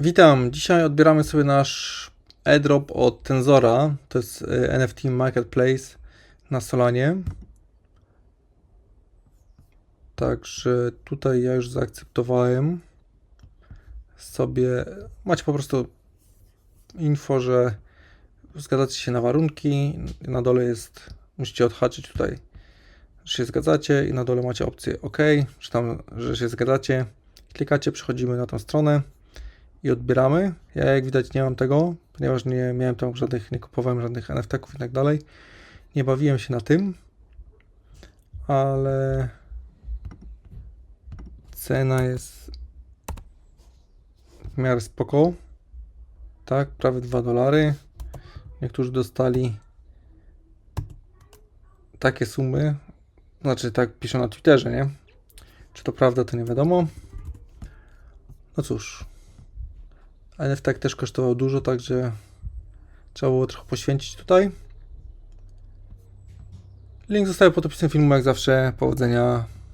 Witam. Dzisiaj odbieramy sobie nasz airdrop od Tenzora. To jest y, NFT Marketplace na Solanie. Także tutaj ja już zaakceptowałem sobie. Macie po prostu info, że zgadzacie się na warunki. Na dole jest, musicie odhaczyć tutaj, że się zgadzacie i na dole macie opcję OK, czy tam, że się zgadzacie. Klikacie, przechodzimy na tą stronę i odbieramy. Ja jak widać nie mam tego, ponieważ nie miałem tam żadnych, nie kupowałem żadnych NFT-ków i tak dalej. Nie bawiłem się na tym, ale cena jest w miarę spoko. Tak, prawie 2 dolary. Niektórzy dostali takie sumy. Znaczy, tak piszą na Twitterze, nie? Czy to prawda, to nie wiadomo. No cóż, NFT też kosztował dużo, także trzeba było trochę poświęcić tutaj. Link zostaje pod opisem filmu, jak zawsze. Powodzenia.